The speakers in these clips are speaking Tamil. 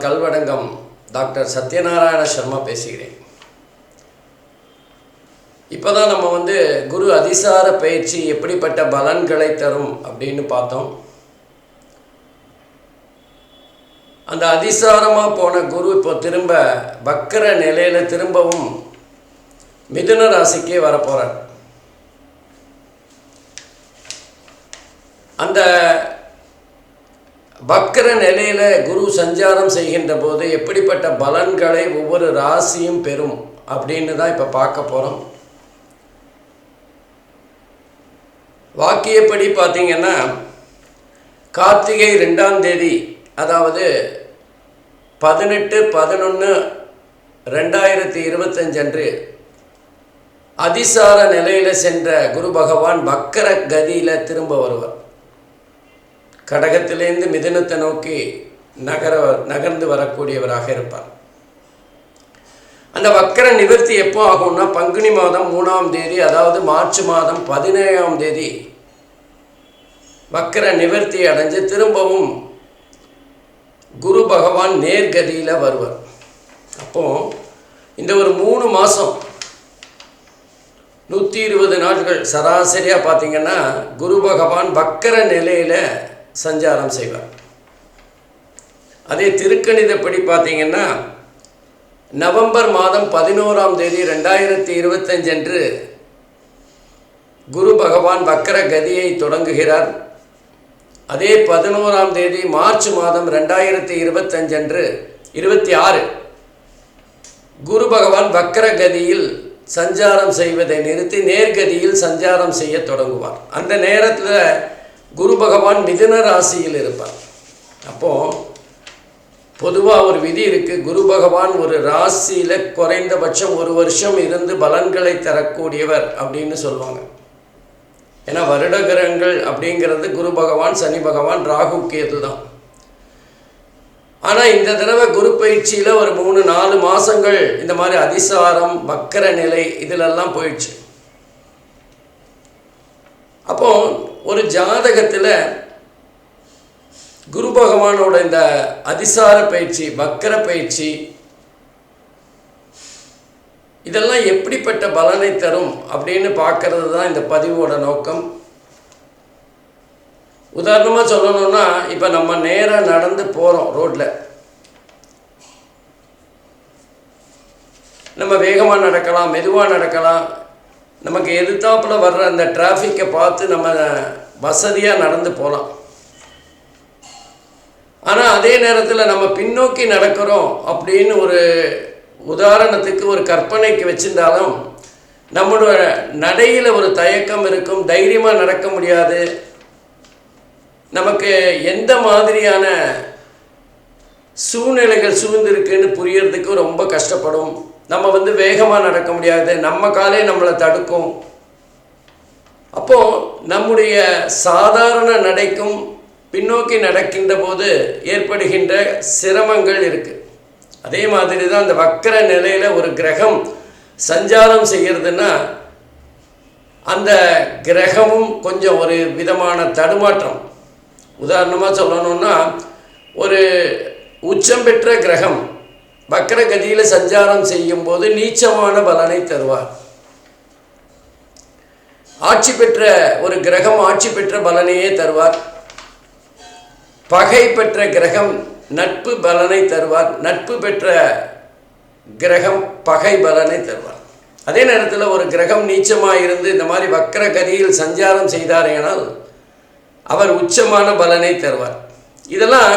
நான் கல்வடங்கம் டாக்டர் சத்யநாராயண சர்மா பேசுகிறேன். இப்போ தான் நம்ம வந்து குரு அதிசார பயிற்சி எப்படிப்பட்ட பலன்களை தரும் அப்படின்னு பார்த்தோம். அந்த அதிசாரமாக போன குரு இப்போ திரும்ப வக்கர நிலையில் திரும்பவும் மிதுன ராசிக்கே வரப்போகிறார் அந்த வக்கர நிலையில் குரு சஞ்சாரம் செய்கின்ற போது எப்படிப்பட்ட பலன்களை ஒவ்வொரு ராசியும் பெறும் அப்படின்னு தான் இப்போ பார்க்க போகிறோம் வாக்கியப்படி பார்த்தீங்கன்னா கார்த்திகை ரெண்டாம் தேதி அதாவது பதினெட்டு பதினொன்று ரெண்டாயிரத்தி இருபத்தஞ்சு அன்று அதிசார நிலையில் சென்ற குரு பகவான் வக்கர கதியில் திரும்ப வருவார். கடகத்திலேருந்து மிதனத்தை நோக்கி நகர நகர்ந்து வரக்கூடியவராக இருப்பார். அந்த வக்கர நிவர்த்தி எப்போ ஆகும்னா பங்குனி மாதம் மூணாம் தேதி அதாவது மார்ச் மாதம் பதினேழாம் தேதி வக்கர நிவர்த்தி அடைஞ்சு திரும்பவும் குரு பகவான் நேர்கதியில் வருவார். அப்போ இந்த ஒரு மூணு மாதம் நூற்றி இருபது நாட்கள் சராசரியாக பார்த்தீங்கன்னா குரு பகவான் வக்கர நிலையில் சஞ்சாரம் செய்வார். அதே திருக்கணிதப்படி பார்த்தீங்கன்னா நவம்பர் மாதம் பதினோராம் தேதி ரெண்டாயிரத்தி இருபத்தஞ்சு அன்று குரு பகவான் வக்கர கதியை தொடங்குகிறார். அதே பதினோராம் தேதி மார்ச் மாதம் ரெண்டாயிரத்தி இருபத்தஞ்சு அன்று இருபத்தி ஆறு குரு பகவான் வக்கர கதியில் சஞ்சாரம் செய்வதை நிறுத்தி நேர்கதியில் சஞ்சாரம் செய்ய தொடங்குவார். அந்த நேரத்தில் குரு பகவான் மிதன ராசியில் இருப்பார். அப்போது பொதுவாக ஒரு விதி இருக்குது குரு பகவான் ஒரு ராசியில் குறைந்தபட்சம் ஒரு வருஷம் இருந்து பலன்களை தரக்கூடியவர் அப்படின்னு சொல்லுவாங்க. ஏன்னா வருடகிரகங்கள் அப்படிங்கிறது குரு பகவான் சனி பகவான் ராகு கேது தான். ஆனால் இந்த தடவை குரு பயிற்சியில் ஒரு மூணு நாலு மாதங்கள் இந்த மாதிரி அதிசாரம் வக்கர நிலை இதிலெல்லாம் போயிடுச்சு. அப்போ ஒரு ஜாதகத்தில் குரு பகவானோட இந்த அதிசார பயிற்சி வக்கர பயிற்சி இதெல்லாம் எப்படிப்பட்ட பலனை தரும் அப்படின்னு பார்க்கறது தான் இந்த பதிவோட நோக்கம். உதாரணமாக சொல்லணும்னா இப்போ நம்ம நேராக நடந்து போகிறோம் ரோட்டில் நம்ம வேகமாக நடக்கலாம் மெதுவாக நடக்கலாம் நமக்கு எதிர்த்தாப்பில் வர்ற அந்த டிராஃபிக்கை பார்த்து நம்ம வசதியாக நடந்து போகலாம் ஆனால் அதே நேரத்தில் நம்ம பின்னோக்கி நடக்கிறோம் அப்படின்னு ஒரு உதாரணத்துக்கு ஒரு கற்பனைக்கு வச்சிருந்தாலும் நம்மளோட நடையில் ஒரு தயக்கம் இருக்கும் தைரியமாக நடக்க முடியாது. நமக்கு எந்த மாதிரியான சூழ்நிலைகள் சூழ்ந்திருக்குன்னு புரியறதுக்கு ரொம்ப கஷ்டப்படும். நம்ம வந்து வேகமாக நடக்க முடியாது. நம்ம காலே நம்மளை தடுக்கும். அப்போது நம்முடைய சாதாரண நடைக்கும் பின்னோக்கி நடக்கின்ற போது ஏற்படுகின்ற சிரமங்கள் இருக்குது அதே மாதிரி தான் அந்த வக்கர நிலையில் ஒரு கிரகம் சஞ்சாரம் செய்கிறதுனா அந்த கிரகமும் கொஞ்சம் ஒரு விதமான தடுமாற்றம். உதாரணமாக சொல்லணுன்னா ஒரு உச்சம் பெற்ற கிரகம் வக்கர கதியில் சஞ்சாரம் செய்யும்போது நீச்சமான பலனை தருவார். ஆட்சி பெற்ற ஒரு கிரகம் ஆட்சி பெற்ற பலனையே தருவார். பகை பெற்ற கிரகம் நட்பு பலனை தருவார். நட்பு பெற்ற கிரகம் பகை பலனை தருவார். அதே நேரத்தில் ஒரு கிரகம் நீச்சமாக இருந்து இந்த மாதிரி வக்கர கதியில் சஞ்சாரம் செய்தாரேனால் அவர் உச்சமான பலனை தருவார். இதெல்லாம்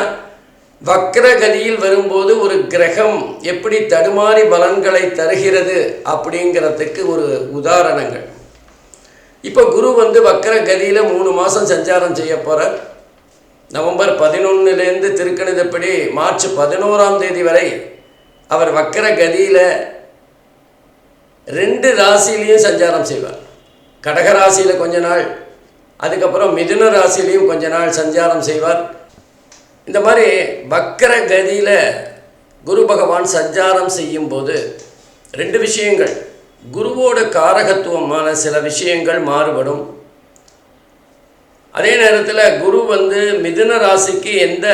வக்ரகதியில் வரும்போது ஒரு கிரகம் எப்படி தடுமாறி பலன்களை தருகிறது அப்படிங்கிறதுக்கு ஒரு உதாரணங்கள். இப்போ குரு வந்து வக்ரகதியில் மூணு மாதம் சஞ்சாரம் செய்ய போகிறார் நவம்பர் பதினொன்னுலேருந்து திருக்கணிதப்படி மார்ச் பதினோராம் தேதி வரை அவர் வக்ரகதியில் ரெண்டு ராசிலையும் சஞ்சாரம் செய்வார். கடக ராசியில் கொஞ்ச நாள் அதுக்கப்புறம் மிதுன ராசிலையும் கொஞ்ச நாள் சஞ்சாரம் செய்வார். இந்த மாதிரி வக்கர கதியில் குரு பகவான் சஞ்சாரம் செய்யும்போது ரெண்டு விஷயங்கள். குருவோட காரகத்துவமான சில விஷயங்கள் மாறுபடும். அதே நேரத்தில் குரு வந்து மிதுன ராசிக்கு எந்த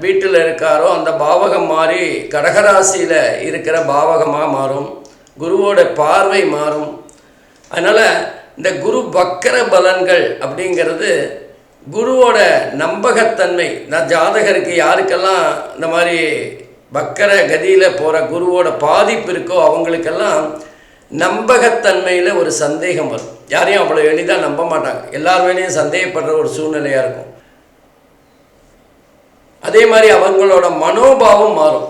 வீட்டில் இருக்காரோ அந்த பாவகம் மாறி கடகராசியில் இருக்கிற பாவகமாக மாறும். குருவோட பார்வை மாறும். அதனால் இந்த குரு வக்கர பலன்கள் அப்படிங்கிறது குருவோட நம்பகத்தன்மை. நான் ஜாதகருக்கு யாருக்கெல்லாம் இந்த மாதிரி வக்கர கதியில் போகிற குருவோட பாதிப்பு இருக்கோ அவங்களுக்கெல்லாம் நம்பகத்தன்மையில் ஒரு சந்தேகம் வரும். யாரையும் அவ்வளோ எளிதாக நம்ப மாட்டாங்க. எல்லார் மேலேயும் சந்தேகப்படுற ஒரு சூழ்நிலையாக இருக்கும். அதே மாதிரி அவங்களோட மனோபாவம் மாறும்.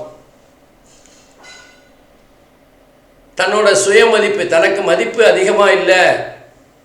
தன்னோட சுயமதிப்பு தனக்கு மதிப்பு அதிகமாக இல்லை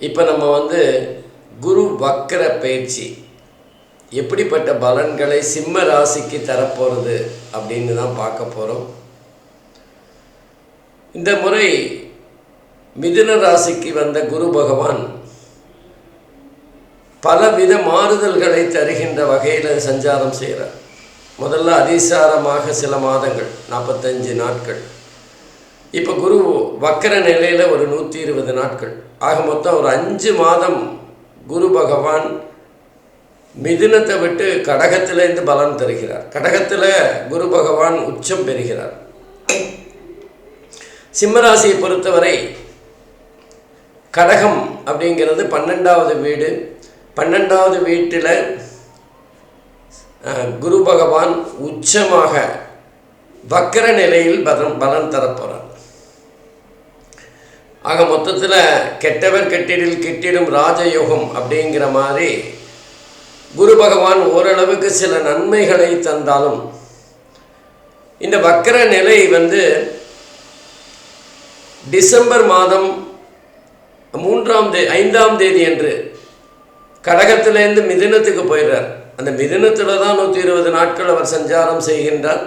இப்போ நம்ம வந்து குரு வக்கர பயிற்சி. எப்படிப்பட்ட பலன்களை சிம்ம ராசிக்கு தரப்போகிறது அப்படின்னு தான் பார்க்க போகிறோம் இந்த முறை மிதுன ராசிக்கு வந்த குரு பகவான் பலவித மாறுதல்களை தருகின்ற வகையில் சஞ்சாரம் செய்கிறார் முதல்ல அதிசாரமாக சில மாதங்கள் நாற்பத்தஞ்சு நாட்கள். இப்போ குரு வக்கர நிலையில் ஒரு நூற்றி இருபது நாட்கள். ஆக மொத்தம் ஒரு அஞ்சு மாதம் குரு பகவான் மிதுனத்தை விட்டு கடகத்திலேருந்து பலன் தருகிறார். கடகத்தில் குரு பகவான் உச்சம் பெறுகிறார். சிம்மராசியை பொறுத்தவரை கடகம் அப்படிங்கிறது பன்னெண்டாவது வீடு. பன்னெண்டாவது வீட்டில் குரு பகவான் உச்சமாக வக்கர நிலையில் பலன் பலன் தரப்போகிறார் ஆக மொத்தத்தில் கெட்டவர் கெட்டிடில் கெட்டிடும் ராஜயோகம் அப்படிங்கிற மாதிரி குரு பகவான் ஓரளவுக்கு சில நன்மைகளை தந்தாலும் இந்த வக்கர நிலை வந்து டிசம்பர் மாதம் மூன்றாம் தே ஐந்தாம் தேதி என்று கடகத்திலேருந்து மிதினத்துக்கு போயிடுறார். அந்த மிதினத்தில் தான் நூற்றி இருபது நாட்கள் அவர் சஞ்சாரம் செய்கின்றார்.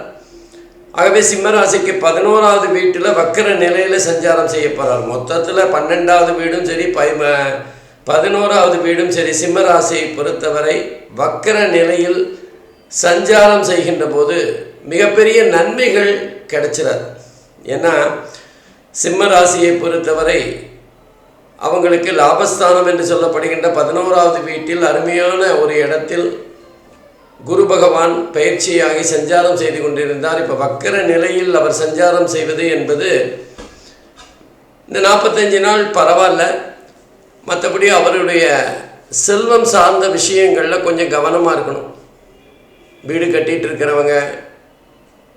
ஆகவே சிம்மராசிக்கு பதினோராவது வீட்டில் வக்கர நிலையில் சஞ்சாரம் செய்ய போகிறார் மொத்தத்தில் பன்னெண்டாவது வீடும் சரி பை பதினோராவது வீடும் சரி. சிம்மராசியை பொறுத்தவரை வக்கர நிலையில் சஞ்சாரம் செய்கின்ற போது மிகப்பெரிய நன்மைகள் கிடைச்சிடாது ஏன்னா சிம்ம ராசியை பொறுத்தவரை அவங்களுக்கு லாபஸ்தானம் என்று சொல்லப்படுகின்ற பதினோராவது வீட்டில் அருமையான ஒரு இடத்தில் குரு பகவான் பயிற்சியாகி சஞ்சாரம் செய்து கொண்டிருந்தார். இப்போ வக்கர நிலையில் அவர் சஞ்சாரம் செய்வது என்பது இந்த நாற்பத்தஞ்சு நாள் பரவாயில்ல. மற்றபடி அவருடைய செல்வம் சார்ந்த விஷயங்களில் கொஞ்சம் கவனமாக இருக்கணும். வீடு கட்டிகிட்டு இருக்கிறவங்க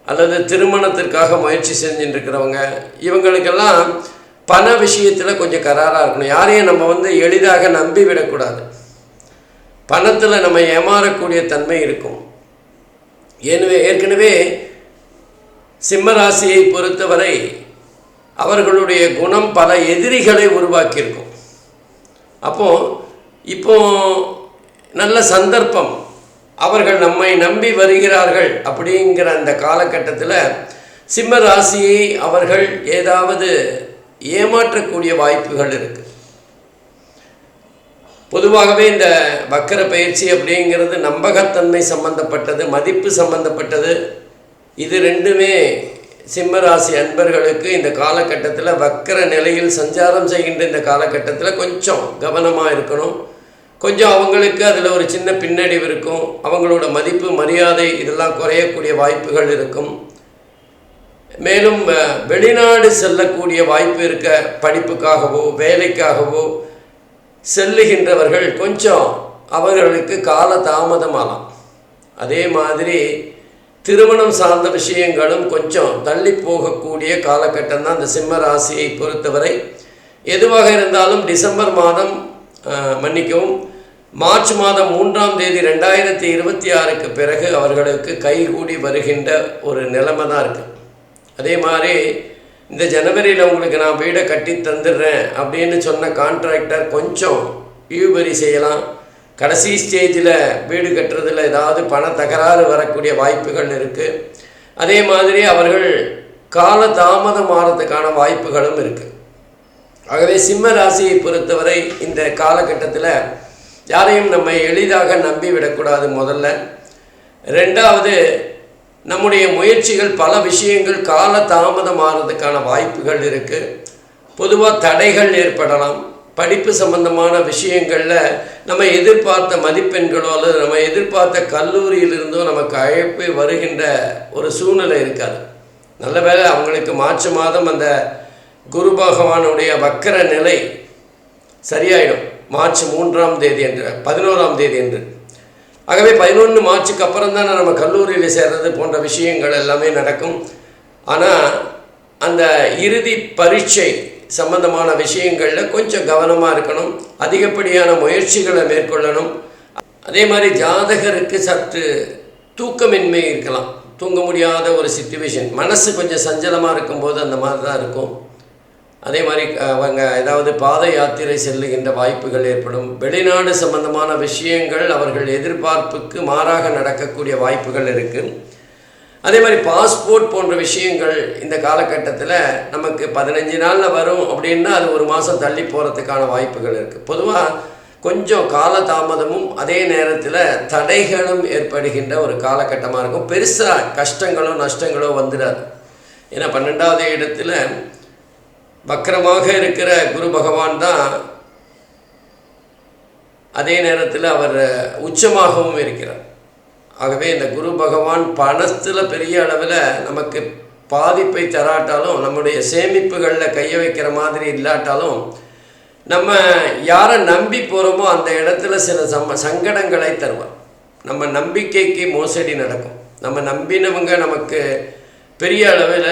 அல்லது திருமணத்திற்காக முயற்சி செஞ்சுட்டு இருக்கிறவங்க இவங்களுக்கெல்லாம் பண விஷயத்தில் கொஞ்சம் கராராக இருக்கணும். யாரையும் நம்ம வந்து எளிதாக நம்பி விடக்கூடாது. பணத்தில் நம்ம ஏமாறக்கூடிய தன்மை இருக்கும். எனவே ஏற்கனவே சிம்மராசியை பொறுத்தவரை அவர்களுடைய குணம் பல எதிரிகளை உருவாக்கியிருக்கும். அப்போது இப்போ நல்ல சந்தர்ப்பம் அவர்கள் நம்மை நம்பி வருகிறார்கள் அப்படிங்கிற அந்த காலகட்டத்தில் சிம்ம ராசியை அவர்கள் ஏதாவது ஏமாற்றக்கூடிய வாய்ப்புகள் இருக்குது பொதுவாகவே இந்த வக்கர பயிற்சி அப்படிங்கிறது நம்பகத்தன்மை சம்பந்தப்பட்டது மதிப்பு சம்பந்தப்பட்டது. இது ரெண்டுமே சிம்மராசி அன்பர்களுக்கு இந்த காலகட்டத்தில் வக்கர நிலையில் சஞ்சாரம் செய்கின்ற இந்த காலகட்டத்தில் கொஞ்சம் கவனமாக இருக்கணும். கொஞ்சம் அவங்களுக்கு அதில் ஒரு சின்ன பின்னடைவு இருக்கும். அவங்களோட மதிப்பு மரியாதை இதெல்லாம் குறையக்கூடிய வாய்ப்புகள் இருக்கும். மேலும் வெளிநாடு செல்லக்கூடிய வாய்ப்பு இருக்க படிப்புக்காகவோ வேலைக்காகவோ செல்லுகின்றவர்கள் கொஞ்சம் அவர்களுக்கு கால தாமதமாகலாம் அதே மாதிரி திருமணம் சார்ந்த விஷயங்களும் கொஞ்சம் தள்ளி போகக்கூடிய காலகட்டம் தான் இந்த சிம்ம ராசியை பொறுத்தவரை. எதுவாக இருந்தாலும் டிசம்பர் மாதம் மன்னிக்கவும் மார்ச் மாதம் மூன்றாம் தேதி ரெண்டாயிரத்தி இருபத்தி ஆறுக்கு பிறகு அவர்களுக்கு கைகூடி வருகின்ற ஒரு நிலைமை தான் இருக்குது அதே மாதிரி இந்த ஜனவரியில் உங்களுக்கு நான் வீடை கட்டி தந்துடுறேன் அப்படின்னு சொன்ன கான்ட்ராக்டர் கொஞ்சம் இழுபறி செய்யலாம். கடைசி ஸ்டேஜில் வீடு கட்டுறதுல ஏதாவது பண தகராறு வரக்கூடிய வாய்ப்புகள் இருக்குது அதே மாதிரி அவர்கள் கால தாமதம் ஆகிறதுக்கான வாய்ப்புகளும் இருக்குது ஆகவே சிம்ம ராசியை பொறுத்தவரை இந்த காலகட்டத்தில் யாரையும் நம்ம எளிதாக நம்பி விடக்கூடாது முதல்ல. ரெண்டாவது நம்முடைய முயற்சிகள் பல விஷயங்கள் கால தாமதமாகிறதுக்கான வாய்ப்புகள் இருக்குது பொதுவாக தடைகள் ஏற்படலாம். படிப்பு சம்பந்தமான விஷயங்களில் நம்ம எதிர்பார்த்த மதிப்பெண்களோ அல்லது நம்ம எதிர்பார்த்த கல்லூரியிலிருந்தோ நமக்கு அழைப்பு வருகின்ற ஒரு சூழ்நிலை இருக்காது. நல்ல வேளை அவங்களுக்கு மார்ச் மாதம் அந்த குரு பகவானுடைய வக்கர நிலை சரியாயிடும். மார்ச் மூன்றாம் தேதி என்று பதினோராம் தேதி என்று ஆகவே பதினொன்று மார்ச்சுக்கு அப்புறம் தானே நம்ம கல்லூரியில் சேர்றது போன்ற விஷயங்கள் எல்லாமே நடக்கும். ஆனால் அந்த இறுதி பரீட்சை சம்பந்தமான விஷயங்களில் கொஞ்சம் கவனமாக இருக்கணும். அதிகப்படியான முயற்சிகளை மேற்கொள்ளணும். அதே மாதிரி ஜாதகருக்கு சற்று தூக்கமின்மை இருக்கலாம். தூங்க முடியாத ஒரு சுச்சுவேஷன் மனசு கொஞ்சம் சஞ்சலமாக இருக்கும்போது அந்த மாதிரி தான் இருக்கும். அதே மாதிரி அவங்க ஏதாவது பாத யாத்திரை செல்லுகின்ற வாய்ப்புகள் ஏற்படும். வெளிநாடு சம்பந்தமான விஷயங்கள் அவர்கள் எதிர்பார்ப்புக்கு மாறாக நடக்கக்கூடிய வாய்ப்புகள் இருக்குது அதே மாதிரி பாஸ்போர்ட் போன்ற விஷயங்கள் இந்த காலகட்டத்தில் நமக்கு பதினஞ்சு நாளில் வரும் அப்படின்னா அது ஒரு மாதம் தள்ளி போகிறதுக்கான வாய்ப்புகள் இருக்குது பொதுவாக கொஞ்சம் கால தாமதமும் அதே நேரத்தில் தடைகளும் ஏற்படுகின்ற ஒரு காலகட்டமாக இருக்கும். பெருசாக கஷ்டங்களோ நஷ்டங்களோ வந்துடாது ஏன்னா பன்னெண்டாவது இடத்துல வக்கரமாக இருக்கிற குரு பகவான் தான் அதே நேரத்தில் அவர் உச்சமாகவும் இருக்கிறார். ஆகவே இந்த குரு பகவான் பணத்தில் பெரிய அளவில் நமக்கு பாதிப்பை தராட்டாலும் நம்முடைய சேமிப்புகளில் கைய வைக்கிற மாதிரி இல்லாட்டாலும் நம்ம யாரை நம்பி போகிறோமோ அந்த இடத்துல சில சம சங்கடங்களை தருவார். நம்ம நம்பிக்கைக்கு மோசடி நடக்கும். நம்ம நம்பினவங்க நமக்கு பெரிய அளவில்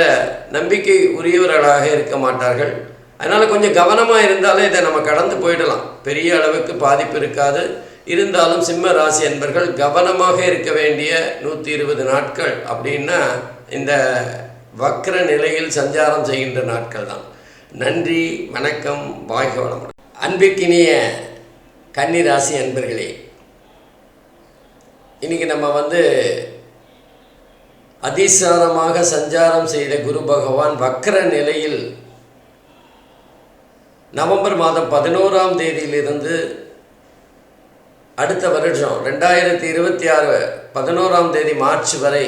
நம்பிக்கை உரியவர்களாக இருக்க மாட்டார்கள். அதனால் கொஞ்சம் கவனமாக இருந்தாலே இதை நம்ம கடந்து போயிடலாம். பெரிய அளவுக்கு பாதிப்பு இருக்காது. இருந்தாலும் சிம்ம ராசி என்பர்கள் கவனமாக இருக்க வேண்டிய நூற்றி இருபது நாட்கள் அப்படின்னா இந்த வக்ர நிலையில் சஞ்சாரம் செய்கின்ற நாட்கள் தான். நன்றி வணக்கம் வாழ்க வளமுடன். அன்பிற்கினிய கன்னி ராசி அன்பர்களே இன்னைக்கு நம்ம வந்து அதிசாரமாக சஞ்சாரம் செய்த குரு பகவான் வக்கர நிலையில் நவம்பர் மாதம் பதினோராம் தேதியிலிருந்து அடுத்த வருஷம் ரெண்டாயிரத்தி இருபத்தி ஆறு பதினோராம் தேதி மார்ச் வரை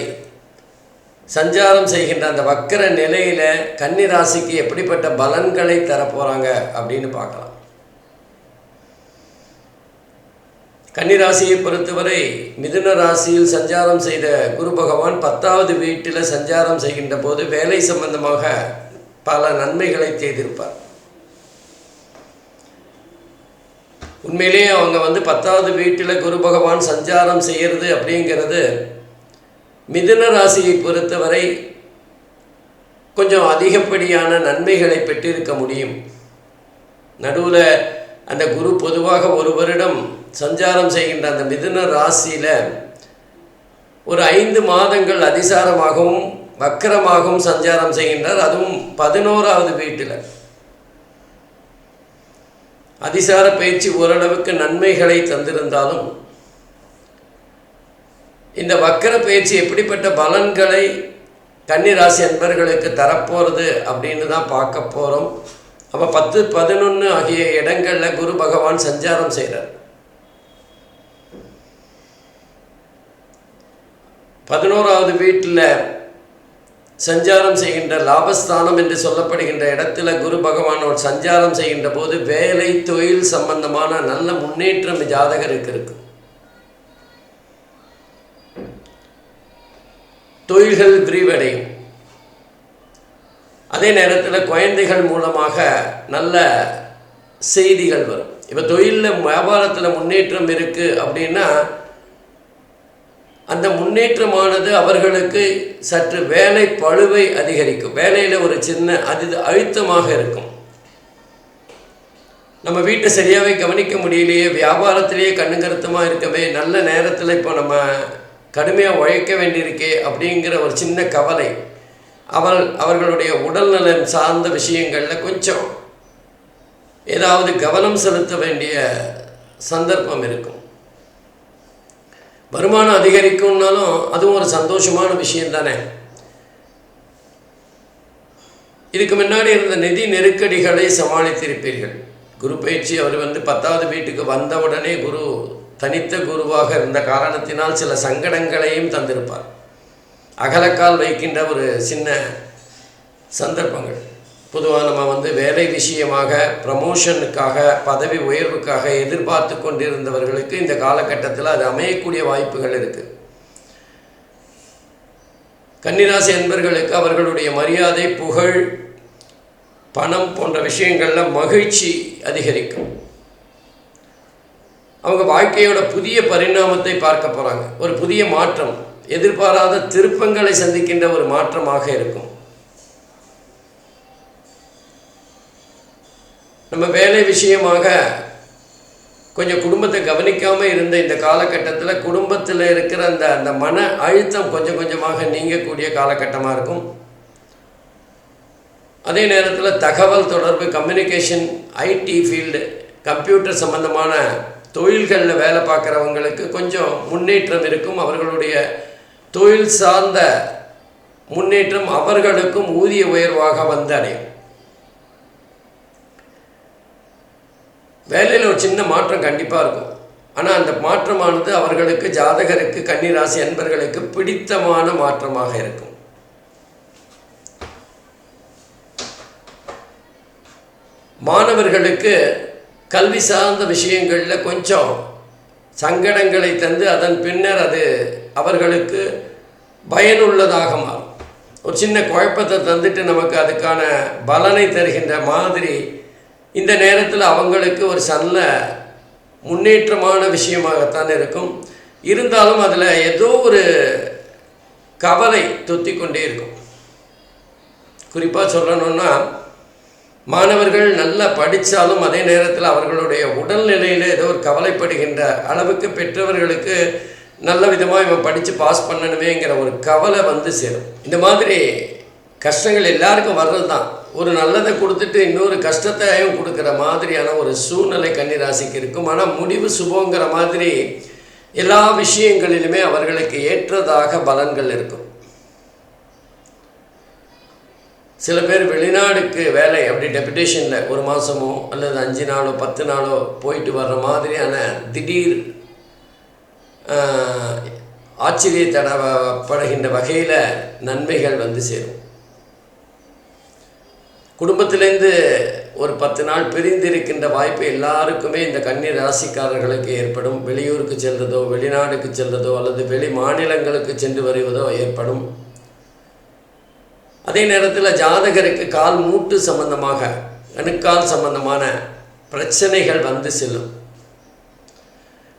சஞ்சாரம் செய்கின்ற அந்த வக்கர நிலையில் கன்னி ராசிக்கு எப்படிப்பட்ட பலன்களை தரப்போகிறாங்க அப்படின்னு பார்க்கலாம். கன்னி ராசியை பொறுத்தவரை மிதுன ராசியில் சஞ்சாரம் செய்த குரு பகவான் பத்தாவது வீட்டில் சஞ்சாரம் செய்கின்ற போது வேலை சம்பந்தமாக பல நன்மைகளை செய்திருப்பார். உண்மையிலேயே அவங்க வந்து பத்தாவது வீட்டில் குரு பகவான் சஞ்சாரம் செய்கிறது அப்படிங்கிறது மிதுன ராசியை பொறுத்தவரை கொஞ்சம் அதிகப்படியான நன்மைகளை பெற்றிருக்க முடியும். நடுவில் அந்த குரு பொதுவாக ஒரு வருடம் சஞ்சாரம் செய்கின்ற அந்த மிதுன ராசியில் ஒரு ஐந்து மாதங்கள் அதிசாரமாகவும் வக்கரமாகவும் சஞ்சாரம் செய்கின்றார். அதுவும் பதினோராவது வீட்டில். அதிசார பயிற்சி ஓரளவுக்கு நன்மைகளை தந்திருந்தாலும் இந்த வக்கர பயிற்சி எப்படிப்பட்ட பலன்களை கன்னிராசி அன்பர்களுக்கு தரப்போகிறது அப்படின்னு தான் பார்க்க போகிறோம் அப்போ பத்து பதினொன்று ஆகிய இடங்களில் குரு பகவான் சஞ்சாரம் செய்கிறார் பதினோராவது வீட்டில் சஞ்சாரம் செய்கின்ற லாபஸ்தானம் என்று சொல்லப்படுகின்ற இடத்துல குரு பகவான் சஞ்சாரம் செய்கின்ற போது வேலை தொழில் சம்பந்தமான நல்ல முன்னேற்றம் ஜாதகருக்கு இருக்கு தொழில்கள் விரிவடையும். அதே நேரத்தில் குழந்தைகள் மூலமாக நல்ல செய்திகள் வரும். இப்போ தொழிலில் வியாபாரத்தில் முன்னேற்றம் இருக்குது அப்படின்னா அந்த முன்னேற்றமானது அவர்களுக்கு சற்று வேலை பழுவை அதிகரிக்கும். வேலையில் ஒரு சின்ன அது அழுத்தமாக இருக்கும். நம்ம வீட்டை சரியாகவே கவனிக்க முடியலையே வியாபாரத்திலேயே கண்ணுங்கருத்தமாக இருக்கவே நல்ல நேரத்தில் இப்போ நம்ம கடுமையாக உழைக்க வேண்டியிருக்கே அப்படிங்கிற ஒரு சின்ன கவலை. அவள் அவர்களுடைய உடல்நலன் சார்ந்த விஷயங்களில் கொஞ்சம் ஏதாவது கவனம் செலுத்த வேண்டிய சந்தர்ப்பம் இருக்கும். வருமானம் அதிகரிக்கும்னாலும் அதுவும் ஒரு சந்தோஷமான விஷயம் தானே. இதுக்கு முன்னாடி இருந்த நிதி நெருக்கடிகளை சமாளித்திருப்பீர்கள். குரு பயிற்சி அவர் வந்து பத்தாவது வீட்டுக்கு வந்த உடனே குரு தனித்த குருவாக இருந்த காரணத்தினால் சில சங்கடங்களையும் தந்திருப்பார். அகலக்கால் வைக்கின்ற ஒரு சின்ன சந்தர்ப்பங்கள். பொதுவாக நம்ம வந்து வேலை விஷயமாக ப்ரமோஷனுக்காக பதவி உயர்வுக்காக எதிர்பார்த்து கொண்டிருந்தவர்களுக்கு இந்த காலகட்டத்தில் அது அமையக்கூடிய வாய்ப்புகள் இருக்குது கன்னிராசி என்பர்களுக்கு அவர்களுடைய மரியாதை புகழ் பணம் போன்ற விஷயங்களில் மகிழ்ச்சி அதிகரிக்கும். அவங்க வாழ்க்கையோட புதிய பரிணாமத்தை பார்க்க போகிறாங்க ஒரு புதிய மாற்றம். எதிர்பாராத திருப்பங்களை சந்திக்கின்ற ஒரு மாற்றமாக இருக்கும். நம்ம வேலை விஷயமாக கொஞ்சம் குடும்பத்தை கவனிக்காமல் இருந்த இந்த காலகட்டத்தில் குடும்பத்தில் இருக்கிற அந்த அந்த மன அழுத்தம் கொஞ்சம் கொஞ்சமாக நீங்கக்கூடிய காலகட்டமாக இருக்கும். அதே நேரத்தில் தகவல் தொடர்பு கம்யூனிகேஷன் ஐடி ஃபீல்டு கம்ப்யூட்டர் சம்பந்தமான தொழில்களில் வேலை பார்க்குறவங்களுக்கு கொஞ்சம் முன்னேற்றம் இருக்கும். அவர்களுடைய தொழில் சார்ந்த முன்னேற்றம் அவர்களுக்கும் ஊதிய உயர்வாக வந்தடையும் வேலையில் ஒரு சின்ன மாற்றம் கண்டிப்பாக இருக்கும். ஆனால் அந்த மாற்றமானது அவர்களுக்கு ஜாதகருக்கு கன்னிராசி அன்பர்களுக்கு பிடித்தமான மாற்றமாக இருக்கும். மாணவர்களுக்கு கல்வி சார்ந்த விஷயங்களில் கொஞ்சம் சங்கடங்களை தந்து அதன் பின்னர் அது அவர்களுக்கு பயனுள்ளதாக மாறும். ஒரு சின்ன குழப்பத்தை தந்துட்டு நமக்கு அதுக்கான பலனை தருகின்ற மாதிரி இந்த நேரத்தில் அவங்களுக்கு ஒரு நல்ல முன்னேற்றமான விஷயமாகத்தான் இருக்கும். இருந்தாலும் அதில் ஏதோ ஒரு கவலை தொத்தி கொண்டே இருக்கும். குறிப்பாக சொல்லணும்னா மாணவர்கள் நல்லா படித்தாலும் அதே நேரத்தில் அவர்களுடைய உடல்நிலையில் ஏதோ ஒரு கவலைப்படுகின்ற அளவுக்கு பெற்றவர்களுக்கு நல்ல விதமாக இவன் படித்து பாஸ் பண்ணணுமேங்கிற ஒரு கவலை வந்து சேரும். இந்த மாதிரி கஷ்டங்கள் எல்லாருக்கும் வர்றது தான் ஒரு நல்லதை கொடுத்துட்டு இன்னொரு கஷ்டத்தையும் கொடுக்குற மாதிரியான ஒரு சூழ்நிலை கன்னிராசிக்கு இருக்கும். ஆனால் முடிவு சுபங்கிற மாதிரி எல்லா விஷயங்களிலுமே அவர்களுக்கு ஏற்றதாக பலன்கள் இருக்கும். சில பேர் வெளிநாடுக்கு வேலை அப்படி டெபுடேஷனில் ஒரு மாதமோ அல்லது அஞ்சு நாளோ பத்து நாளோ போயிட்டு வர்ற மாதிரியான திடீர் ஆச்சரியத்தடப்படுகின்ற வகையில் நன்மைகள் வந்து சேரும். குடும்பத்திலேருந்து ஒரு பத்து நாள் பிரிந்து இருக்கின்ற வாய்ப்பு எல்லாருக்குமே இந்த கண்ணீர் ராசிக்காரர்களுக்கு ஏற்படும். வெளியூருக்கு செல்வதோ வெளிநாடுக்கு செல்வதோ அல்லது வெளி மாநிலங்களுக்கு சென்று வருவதோ ஏற்படும். அதே நேரத்தில் ஜாதகருக்கு கால் மூட்டு சம்பந்தமாக அணுக்கால் சம்பந்தமான பிரச்சனைகள் வந்து செல்லும்.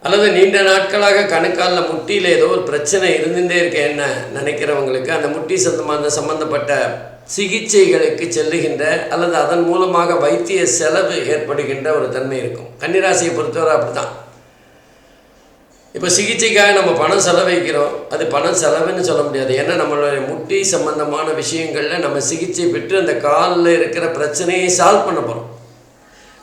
அல்லது நீண்ட நாட்களாக கணுக்காலில் முட்டியில் ஏதோ ஒரு பிரச்சனை இருந்துகிட்டே இருக்க என்ன நினைக்கிறவங்களுக்கு அந்த முட்டி சந்தமாக அந்த சம்மந்தப்பட்ட சிகிச்சைகளுக்கு செல்லுகின்ற அல்லது அதன் மூலமாக வைத்திய செலவு ஏற்படுகின்ற ஒரு தன்மை இருக்கும். கன்னிராசியை பொறுத்தவரை அப்படி தான் இப்போ சிகிச்சைக்காக நம்ம பணம் செலவழிக்கிறோம். அது பணம் செலவுன்னு சொல்ல முடியாது. ஏன்னா நம்மளுடைய முட்டி சம்பந்தமான விஷயங்களில் நம்ம சிகிச்சை பெற்று அந்த காலில் இருக்கிற பிரச்சனையை சால்வ் பண்ண போகிறோம்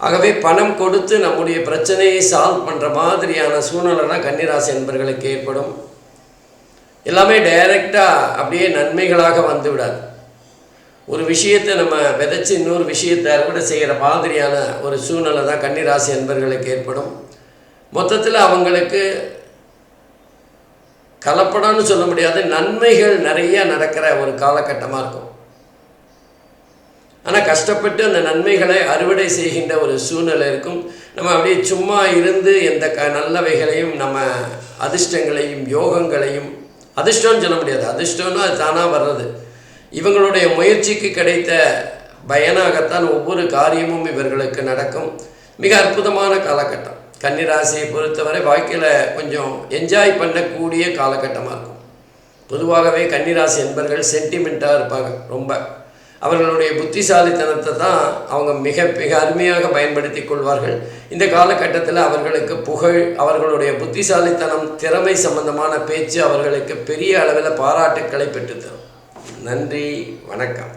ஆகவே பணம் கொடுத்து நம்முடைய பிரச்சனையை சால்வ் பண்ணுற மாதிரியான சூழ்நிலைனா கன்னிராசி என்பர்களுக்கு ஏற்படும். எல்லாமே டைரெக்டாக அப்படியே நன்மைகளாக வந்து விடாது. ஒரு விஷயத்தை நம்ம விதைச்சி இன்னொரு விஷயத்தை அறுவடை செய்கிற மாதிரியான ஒரு சூழ்நிலை தான் கன்னிராசி என்பர்களுக்கு ஏற்படும். மொத்தத்தில் அவங்களுக்கு கலப்படம்னு சொல்ல முடியாது நன்மைகள் நிறைய நடக்கிற ஒரு காலகட்டமாக இருக்கும். ஆனால் கஷ்டப்பட்டு அந்த நன்மைகளை அறுவடை செய்கின்ற ஒரு சூழ்நிலை இருக்கும். நம்ம அப்படியே சும்மா இருந்து எந்த க நல்லவைகளையும் நம்ம அதிர்ஷ்டங்களையும் யோகங்களையும் அதிர்ஷ்டம்னு சொல்ல முடியாது. அதிர்ஷ்டம்னா அது தானாக வர்றது. இவங்களுடைய முயற்சிக்கு கிடைத்த பயனாகத்தான் ஒவ்வொரு காரியமும் இவர்களுக்கு நடக்கும். மிக அற்புதமான காலகட்டம். கன்னிராசியை பொறுத்தவரை வாழ்க்கையில் கொஞ்சம் என்ஜாய் பண்ணக்கூடிய காலகட்டமாக இருக்கும். பொதுவாகவே கன்னிராசி என்பர்கள் சென்டிமெண்ட்டாக இருப்பாங்க ரொம்ப. அவர்களுடைய புத்திசாலித்தனத்தை தான் அவங்க மிக மிக அருமையாக பயன்படுத்தி கொள்வார்கள். இந்த காலகட்டத்தில் அவர்களுக்கு புகழ் அவர்களுடைய புத்திசாலித்தனம் திறமை சம்பந்தமான பேச்சு அவர்களுக்கு பெரிய அளவில் பாராட்டுக்களை பெற்றுத்தரும். நன்றி வணக்கம்.